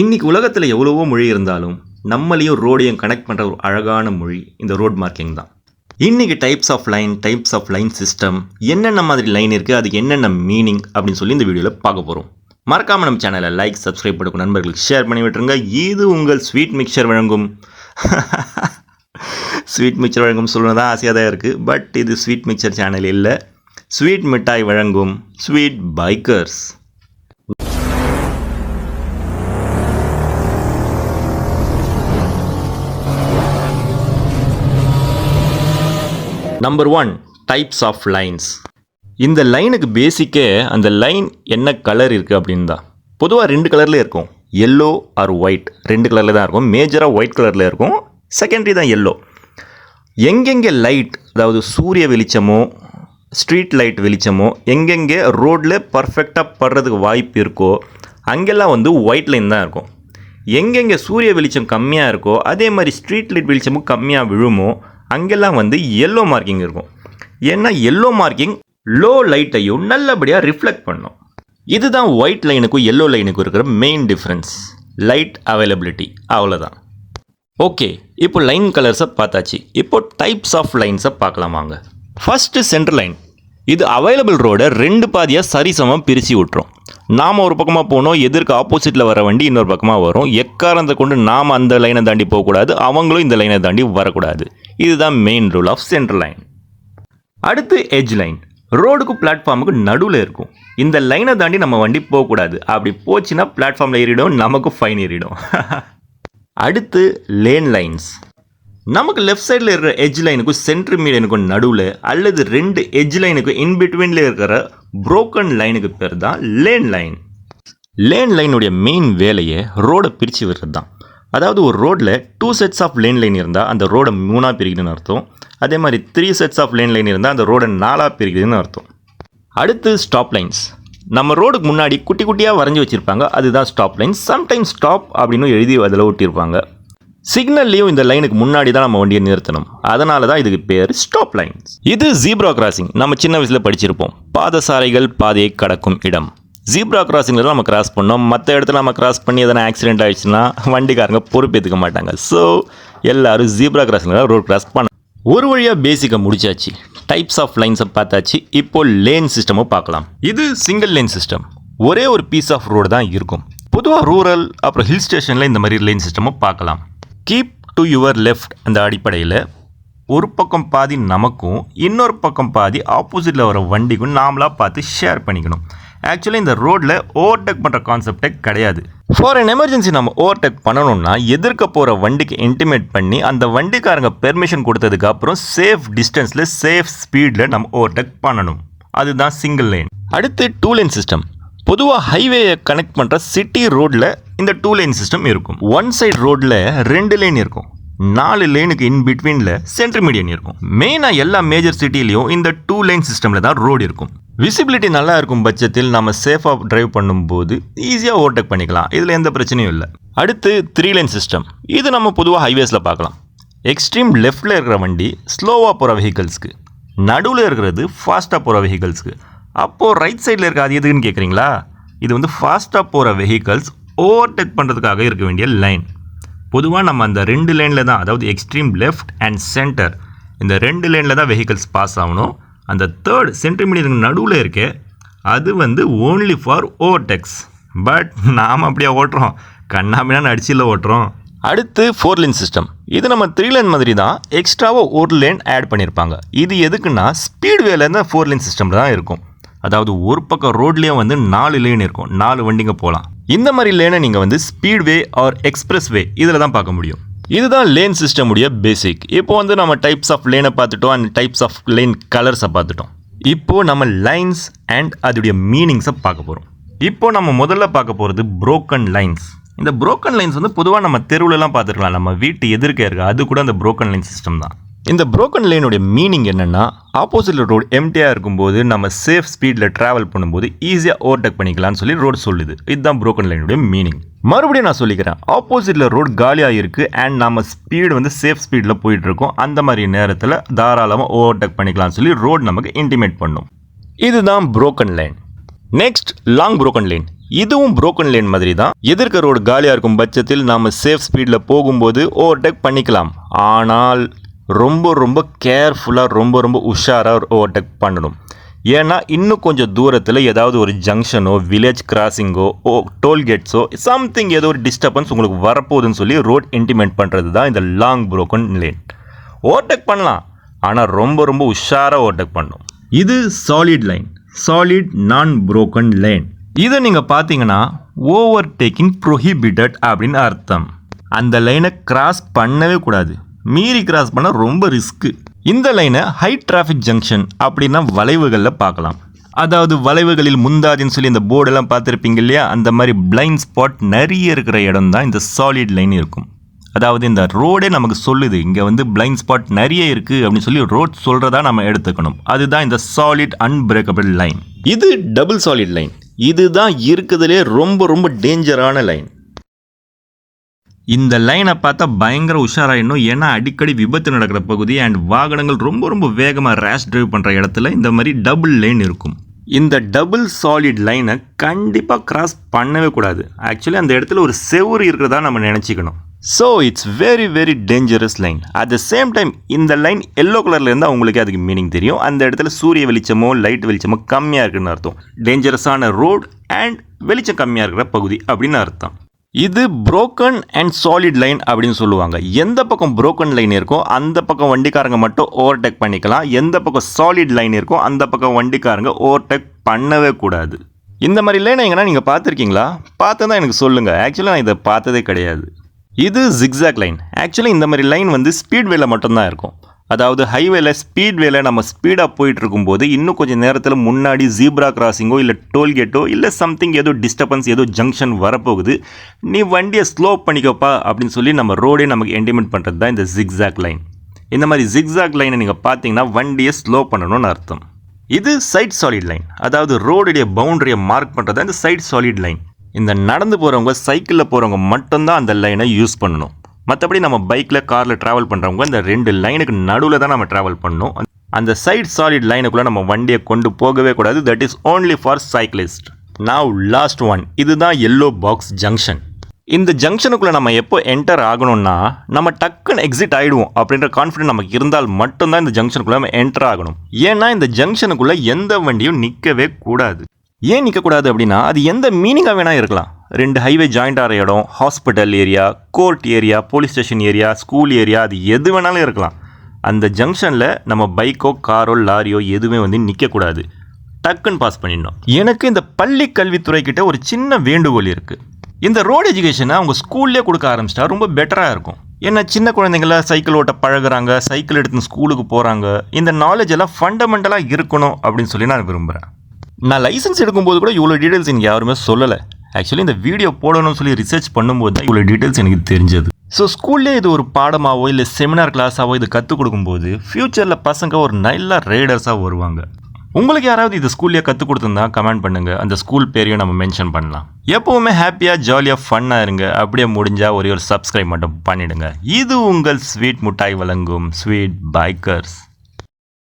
இன்னைக்கு உலகத்தில் எவ்வளவோ மொழி இருந்தாலும் நம்மளையும் ரோடையும் கனெக்ட் பண்ணுற ஒரு அழகான மொழி இந்த ரோட் மார்க்கிங் தான். இன்றைக்கி types of line types of line system என்னென்ன மாதிரி லைன் இருக்குது அதுக்கு என்னென்ன மீனிங் அப்படின்னு சொல்லி இந்த வீடியோவில் பார்க்க போகிறோம் மறக்காமல் நம்ம சேனலை லைக் சப்ஸ்கிரைப் பண்ணுங்க நண்பர்களுக்கு ஷேர் பண்ணி விட்டுருங்க. இது உங்கள் ஸ்வீட் மிக்சர் வழங்கும். ஸ்வீட் மிக்சர் வழங்கும் சொல்லணும் தான் ஆசையாக தான் இருக்குது பட் இது ஸ்வீட் மிக்சர் சேனல் இல்லை. ஸ்வீட் மிட்டாய் வழங்கும். Sweet bikers number one types of lines இந்த லைனுக்கு பேசிக்கே அந்த லைன் என்ன கலர் இருக்குது அப்படின்னு தான் பொதுவாக ரெண்டு கலரில் இருக்கும். எல்லோ ஆர் ஒயிட் ரெண்டு கலரில் தான் இருக்கும். மேஜராக ஒயிட் கலரில் இருக்கும். செகண்டரி தான் எல்லோ எங்கெங்கே லைட் அதாவது சூரிய வெளிச்சமோ ஸ்ட்ரீட் லைட் வெளிச்சமோ எங்கெங்கே ரோட்டில் பர்ஃபெக்டாக படுறதுக்கு வாய்ப்பு இருக்கோ அங்கெல்லாம் வந்து ஒயிட் லைன் தான் இருக்கும். எங்கெங்கே சூரிய வெளிச்சம் கம்மியாக இருக்கோ அதே மாதிரி ஸ்ட்ரீட் லைட் வெளிச்சமும் கம்மியாக விழுமோ அங்கெல்லாம் வந்து எல்லோ மார்க்கிங் இருக்கும். ஏன்னா எல்லோ மார்க்கிங் லோ லைட்டையும் நல்லபடியாக ரிஃப்ளெக்ட் பண்ணும். இதுதான் ஒயிட் லைனுக்கும் எல்லோ லைனுக்கும் இருக்கிற மெயின் டிஃப்ரென்ஸ் லைட் அவைலபிலிட்டி அவ்வளோதான் ஓகே இப்போ லைன் கலர்ஸை பார்த்தாச்சு. இப்போ டைப்ஸ் ஆஃப் லைன்ஸை பார்க்கலாம் வாங்க. ஃபஸ்ட்டு சென்டர் லைன் இது அவைலபிள் ரோடை ரெண்டு பாதியாக சரிசமம் பிரித்து விட்டுரும். நாம் ஒரு பக்கமாக போனோம் எதிர்க்கு ஆப்போசிட்டில் வர வண்டி இன்னொரு பக்கமாக வரும். எக்காரத்தை கொண்டு நாம் அந்த லைனை தாண்டி போகக்கூடாது அவங்களும் இந்த லைனை தாண்டி வரக்கூடாது. இதுதான் main rule of centre line அடுத்து எஜ் லைன் ரோடுக்கு பிளாட்ஃபார்முக்கு நடுவில் இருக்கும். இந்த லைனை தாண்டி நம்ம வண்டி போகக்கூடாது. அப்படி போச்சுன்னா பிளாட்ஃபார்மில் ஏறிடும் நமக்கு ஃபைன் ஏறிடும். அடுத்து லேன் லைன்ஸ் நமக்கு லெஃப்ட் சைடில் இருக்கிற எஜ் லைனுக்கும் சென்ட்ரு மீடியனுக்கும் நடுவில் அல்லது ரெண்டு எஜ் லைனுக்கும் இன்பிட்வீனில் இருக்கிற புரோக்கன் லைனுக்கு பேர் தான் லேன் லைன் லேன் லைனுடைய மெயின் வேலையை ரோடை பிரித்து விடுறது தான் அதாவது ஒரு ரோட்டில் two sets of lane line இருந்தால் அந்த ரோடை மூணாக பிரிக்குதுன்னு அர்த்தம். அதே மாதிரி three sets of lane line இருந்தால் அந்த ரோடை நாலாக பிரிக்குதுன்னு அர்த்தம். அடுத்து ஸ்டாப் லைன்ஸ் நம்ம ரோடுக்கு முன்னாடி குட்டி குட்டியாக வரைஞ்சி வச்சுருப்பாங்க. அதுதான் ஸ்டாப் லைன்ஸ் சம்டைம்ஸ் ஸ்டாப் அப்படின்னு எழுதி அதில் ஒட்டியிருப்பாங்க. சிக்னல்லையும் இந்த லைனுக்கு முன்னாடி தான் நம்ம வண்டியை நிறுத்தணும். அதனால தான் இதுக்கு பேர் ஸ்டாப் லைன்ஸ் இது ஜீப்ரா கிராசிங் நம்ம சின்ன வயசில் படிச்சிருப்போம். பாதசாரிகள் பாதையை கடக்கும் இடம். ஜீப்ரா கிராசிங்கில் தான் நம்ம கிராஸ் பண்ணோம். மற்ற இடத்துல நம்ம கிராஸ் பண்ணி எதனா ஆக்சிடென்ட் ஆயிடுச்சுன்னா வண்டிக்காரங்க பொறுப்பேற்றுக்க மாட்டாங்க. ஸோ எல்லாரும் ஜீப்ரா கிராசிங்கில் ரோட் கிராஸ் பண்ண ஒரு வழியாக பேசிக்கை முடிச்சாச்சு. டைப்ஸ் ஆஃப் லைன்ஸை பார்த்தாச்சு. இப்போ லேன் சிஸ்டமும் பார்க்கலாம். இது சிங்கிள் லேன் சிஸ்டம் ஒரே ஒரு பீஸ் ஆஃப் ரோடு தான் இருக்கும். பொதுவாக ரூரல் அப்புறம் ஹில் ஸ்டேஷனில் இந்த மாதிரி லேன் சிஸ்டமும் பார்க்கலாம். கீப் டு யுவர் லெஃப்ட் அந்த அடிப்படையில் ஒரு பக்கம் பாதி நமக்கும் இன்னொரு பக்கம் பாதி ஆப்போசிட்டில் வர வண்டிக்கும் நாமளாக பார்த்து ஷேர் பண்ணிக்கணும். ஆக்சுவலி இந்த ரோட்டில் ஓவர்டேக் பண்ணுற கான்செப்டே கிடையாது. ஃபார் அன் எமர்ஜென்சி நம்ம ஓவர்டேக் பண்ணணும்னா எதிர்க்க போகிற வண்டிக்கு இன்டிமேட் பண்ணி அந்த வண்டிக்காரங்க பெர்மிஷன் கொடுத்ததுக்கு அப்புறம் சேஃப் டிஸ்டன்ஸில் சேஃப் ஸ்பீடில் நம்ம ஓவர்டேக் பண்ணணும். அதுதான் சிங்கிள் லைன் அடுத்து டூ லைன் சிஸ்டம் பொதுவாக ஹைவேயை கனெக்ட் பண்ணுற சிட்டி ரோட்டில் இந்த டூ லைன் சிஸ்டம் இருக்கும். ஒன் சைடு ரோட்டில் ரெண்டு லைன் இருக்கும். நாலு லைனுக்கு இன் பிட்வீனில் சென்ட்ரு மீடியன் இருக்கும். மெயினாக எல்லா மேஜர் சிட்டிலையும் இந்த டூ லைன் சிஸ்டமில் தான் ரோடு இருக்கும். விசிபிலிட்டி நல்லா இருக்கும் பட்சத்தில் நம்ம சேஃபாக டிரைவ் பண்ணும்போது ஈஸியாக ஓவர்டேக் பண்ணிக்கலாம். இதில் எந்த பிரச்சனையும் இல்லை. அடுத்து த்ரீ லைன் சிஸ்டம் இது நம்ம பொதுவாக ஹைவேஸில் பார்க்கலாம். எக்ஸ்ட்ரீம் லெஃப்டில் இருக்கிற வண்டி ஸ்லோவாக போகிற வெஹிக்கல்ஸ்க்கு நடுவில் இருக்கிறது ஃபாஸ்ட்டாக போகிற வெஹிக்கல்ஸ்க்கு அப்போது ரைட் சைடில் இருக்க அது எதுக்குன்னு கேட்குறீங்களா இது வந்து ஃபாஸ்ட்டாக போகிற வெஹிக்கல்ஸ் ஓவர்டேக் பண்ணுறதுக்காக இருக்க வேண்டிய லைன் பொதுவாக நம்ம அந்த ரெண்டு லைனில் தான் அதாவது எக்ஸ்ட்ரீம் லெஃப்ட் அண்ட் சென்டர் இந்த ரெண்டு லைனில் தான் வெஹிக்கல்ஸ் பாஸ் ஆகணும். அந்த தேர்ட் சென்டிமீட்டருக்கு நடுவில் இருக்கே அது வந்து ஓன்லி ஃபார் ஓவர்டெக்ஸ் பட் நாம் அப்படியே ஓட்டுறோம். கண்ணாமினான்னு அடிச்சியில் ஓட்டுறோம். அடுத்து ஃபோர் லைன் சிஸ்டம் இது நம்ம த்ரீ லேன் மாதிரி தான் எக்ஸ்ட்ராவாக ஒரு லேன் ஆட் பண்ணியிருப்பாங்க இது எதுக்குன்னா ஸ்பீட் வேலேருந்து ஃபோர் லைன் சிஸ்டமில் தான் இருக்கும். அதாவது ஒரு பக்கம் ரோட்லேயே வந்து நாலு லேன் இருக்கும். நாலு வண்டிங்க போகலாம். இந்த மாதிரி லேனை நீங்கள் வந்து ஸ்பீட்வே ஆர் எக்ஸ்பிரஸ் வே இதில் தான் பார்க்க முடியும். இதுதான் லேன் சிஸ்டம் உடைய பேசிக் இப்போ வந்து நம்ம டைப்ஸ் ஆஃப் லேனை பார்த்துட்டோம் அண்ட் டைப்ஸ் ஆஃப் லேன் கலர்ஸை பார்த்துட்டோம். இப்போ நம்ம லைன்ஸ் அண்ட் அதோடைய மீனிங்ஸை பார்க்க போகிறோம் இப்போ நம்ம முதல்ல பார்க்க போகிறது புரோக்கன் லைன்ஸ் இந்த புரோக்கன் லைன்ஸ் வந்து பொதுவாக நம்ம தெருவுலலாம் பார்த்துருக்கலாம். நம்ம வீட்டு எதிர்க்க இருக்கு அது கூட அந்த புரோக்கன் லைன் சிஸ்டம் தான். இந்த ப்ரோக்கன் லைனுடைய மீனிங் என்னென்னா ஆப்போசிட்டில் ரோடு எம்டியாக இருக்கும்போது நம்ம சேஃப் ஸ்பீடில் ட்ராவல் பண்ணும்போது ஈஸியாக ஓவர்டேக் பண்ணிக்கலாம்னு சொல்லி ரோடு சொல்லுது. இதுதான் ப்ரோக்கன் லைனுடைய மீனிங் மறுபடியும் நான் சொல்லிக்கிறேன் ஆப்போசிட்டில் ரோடு காலியாக இருக்குது அண்ட் நம்ம ஸ்பீடு வந்து சேஃப் ஸ்பீடில் போயிட்டுருக்கோம் அந்த மாதிரி நேரத்தில் தாராளமாக ஓவர்டேக் பண்ணிக்கலாம்னு சொல்லி ரோடு நமக்கு இன்டிமேட் பண்ணும். இதுதான் broken line next long broken line இதுவும் புரோக்கன் லேன் மாதிரி தான். எதிர்க்க ரோடு காலியாக இருக்கும் பட்சத்தில் நாம் சேஃப் ஸ்பீடில் போகும்போது ஓவர்டேக் பண்ணிக்கலாம். ஆனால் ரொம்ப ரொம்ப கேர்ஃபுல்லாக ரொம்ப ரொம்ப உஷாராக ஓவர்டேக் பண்ணணும். ஏன்னா இன்னும் கொஞ்சம் தூரத்தில் ஏதாவது ஒரு ஜங்ஷனோ வில்லேஜ் கிராசிங்கோ ஓ டோல்கேட்ஸோ சம்திங் ஏதோ ஒரு டிஸ்டர்பன்ஸ் உங்களுக்கு வரப்போகுதுன்னு சொல்லி ரோட் இன்டிமேட் பண்ணுறது தான் இந்த லாங் புரோக்கன் லேன் ஓவர்டேக் பண்ணலாம். ஆனால் ரொம்ப ரொம்ப உஷாராக ஓவர்டேக் பண்ணணும். இது solid line solid non broken lane இதை நீங்கள் பார்த்தீங்கன்னா ஓவர் டேக்கிங் ப்ரொஹிபிட்டட் அப்படின்னு அர்த்தம். அந்த லைனை கிராஸ் பண்ணவே கூடாது. மீறி கிராஸ் பண்ண ரொம்ப ரிஸ்க்கு இந்த லைனை ஹை டிராஃபிக் ஜங்ஷன் அப்படின்னா வளைவுகளில் பார்க்கலாம். அதாவது வளைவுகளில் முந்தாதின்னு சொல்லி இந்த போர்டெல்லாம் பார்த்துருப்பீங்க இல்லையா? அந்த மாதிரி பிளைண்ட் ஸ்பாட் நிறைய இருக்கிற இடம் தான் இந்த சாலிட் லைன் இருக்கும். அதாவது இந்த ரோடே நமக்கு சொல்லுது. இங்கே வந்து பிளைண்ட் ஸ்பாட் நிறைய இருக்குது அப்படின்னு சொல்லி ரோட் சொல்கிறதா நம்ம எடுத்துக்கணும். அதுதான் இந்த சாலிட் அன்பிரேக்கபிள் லைன் இது டபுள் சாலிட் லைன் இதுதான் இருக்கிறதுலே ரொம்ப ரொம்ப டேஞ்சரான லைன் இந்த லைனை பார்த்தா பயங்கர உஷாராயிடணும் ஏன்னா அடிக்கடி விபத்து நடக்கிற பகுதி அண்ட் வாகனங்கள் ரொம்ப ரொம்ப வேகமாக ரேஷ் டிரைவ் பண்ணுற இடத்துல இந்த மாதிரி டபுள் லைன் இருக்கும். இந்த டபுள் சாலிட் லைனை கண்டிப்பாக கிராஸ் பண்ணவே கூடாது. ஆக்சுவலி அந்த இடத்துல ஒரு செவுறு இருக்கிறதா நம்ம நினச்சிக்கணும். So it's very very dangerous line at the same time இந்த லைன் எல்லோ கலரில் இருந்தால் உங்களுக்கு அதுக்கு மீனிங் தெரியும். அந்த இடத்துல சூரிய வெளிச்சமோ லைட் வெளிச்சமோ கம்மியாக இருக்குன்னு அர்த்தம். டேஞ்சரஸான ரோட் அண்ட் வெளிச்சம் கம்மியாக இருக்கிற பகுதி அப்படின்னு அர்த்தம். இது புரோக்கன் அண்ட் சாலிட் லைன் அப்படின்னு சொல்லுவாங்க. எந்த பக்கம் புரோக்கன் லைன் இருக்கோ அந்த பக்கம் வண்டிக்காரங்க மட்டும் ஓவர்டேக் பண்ணிக்கலாம். எந்த பக்கம் சாலிட் லைன் இருக்கோ அந்த பக்கம் வண்டிக்காரங்க ஓவர்டேக் பண்ணவே கூடாது. இந்த மாதிரி லைன் எங்கன்னா நீங்கள் பார்த்துருக்கீங்களா? பார்த்தா எனக்கு சொல்லுங்கள் ஆக்சுவலாக நான் இதை பார்த்ததே கிடையாது. இது ஜிக்ஸாக் லைன் ஆக்சுவலி இந்த மாதிரி லைன் வந்து ஸ்பீட்வேல மட்டும்தான் இருக்கும். அதாவது ஹைவேல ஸ்பீட்வேல நம்ம ஸ்பீடாக போயிட்டு இருக்கும்போது இன்னும் கொஞ்சம் நேரத்தில் முன்னாடி ஜீப்ரா கிராசிங்கோ இல்லை டோல்கேட்டோ இல்லை சம்திங் ஏதோ டிஸ்டர்பன்ஸ் ஏதோ ஜங்ஷன் வரப்போகுது. நீ வண்டியை ஸ்லோ பண்ணிக்கப்பா அப்படின்னு சொல்லி நம்ம ரோடே நமக்கு என்டிமெண்ட் பண்ணுறது தான் இந்த ஜிக்ஸாக் லைன் இந்த மாதிரி ஜிக்ஸாக் லைனை நீங்கள் பார்த்தீங்கன்னா வண்டியை ஸ்லோ பண்ணணும்னு அர்த்தம். இது சைட் சாலிட் லைன் அதாவது ரோடுடைய பவுண்டரியை மார்க் பண்ணுறது இந்த சைட் சாலிட் லைன் இந்த நடந்து போகிறவங்க சைக்கிளில் போகிறவங்க மட்டும்தான் அந்த லைனை யூஸ் பண்ணணும். மற்றபடி நம்ம பைக்கில் காரில் ட்ராவல் பண்ணுறவங்க இந்த ரெண்டு லைனுக்கு நடுவில் தான் நம்ம ட்ராவல் பண்ணணும். அந்த சைட் சாலிட் லைனுக்குள்ளே நம்ம வண்டியை கொண்டு போகவே கூடாது. That is only for cyclist now last one இதுதான் எல்லோ பாக்ஸ் ஜங்ஷன் இந்த ஜங்ஷனுக்குள்ளே நம்ம எப்போ என்டர் ஆகணும்னா நம்ம டக்குன்னு எக்ஸிட் ஆகிடுவோம் அப்படின்ற கான்ஃபிடென்ட் நமக்கு இருந்தால் மட்டும்தான் இந்த ஜங்ஷனுக்குள்ளே நம்ம என்டர் ஆகணும். ஏன்னா இந்த ஜங்ஷனுக்குள்ளே எந்த வண்டியும் நிற்கவே கூடாது. ஏன் நிற்கக்கூடாது அப்படின்னா அது எந்த மீனிங்காக வேணால் இருக்கலாம். ரெண்டு ஹைவே ஜாயிண்ட் ஆகிற இடம் hospital area court area police station area school area அது எது வேணாலும் இருக்கலாம். அந்த ஜங்ஷனில் நம்ம பைக்கோ காரோ லாரியோ எதுவுமே வந்து நிற்கக்கூடாது டக்குன்னு பாஸ் பண்ணிடணும். எனக்கு இந்த பள்ளி கல்வித்துறைக்கிட்ட ஒரு சின்ன வேண்டுகோள் இருக்குது இந்த ரோடு எஜுகேஷனை அவங்க ஸ்கூல்லேயே கொடுக்க ஆரம்பிச்சிட்டா ரொம்ப பெட்டராக இருக்கும். ஏன்னா சின்ன குழந்தைங்கள சைக்கிள் ஓட்ட பழகுறாங்க சைக்கிள் எடுத்து ஸ்கூலுக்கு போகிறாங்க இந்த நாலேஜ் எல்லாம் ஃபண்டமெண்டலாக இருக்கணும் அப்படின்னு சொல்லி நான் விரும்புகிறேன் நான் லைசன்ஸ் எடுக்கும்போது கூட இவ்வளோ டீட்டெயில்ஸ் எனக்கு யாருமே சொல்லலை. ஆக்சுவலி இந்த வீடியோ போடணும்னு சொல்லி ரிசர்ச் பண்ணும்போது தான் இவ்வளோ டீட்டெயில்ஸ் எனக்கு தெரிஞ்சது. ஸோ ஸ்கூல்லே இது ஒரு பாடமாவோ இல்லை செமினார் கிளாஸாவோ இது கற்றுக் கொடுக்கும்போது ஃப்யூச்சரில் பசங்க ஒரு நல்ல ரைடர்ஸாக வருவாங்க. உங்களுக்கு யாராவது இது ஸ்கூல்லேயே கற்றுக் கொடுத்துருந்தா கமெண்ட் பண்ணுங்கள் அந்த ஸ்கூல் பேரையும் நம்ம மென்ஷன் பண்ணலாம். எப்போவுமே ஹாப்பியாக ஜாலியாக ஃபன்னாக இருங்க. அப்படியே முடிஞ்சால் ஒரே ஒரு சப்ஸ்கிரைப் மட்டும் பண்ணிவிடுங்க இது உங்கள் ஸ்வீட் முட்டாய் வழங்கும் ஸ்வீட் பைக்கர்ஸ்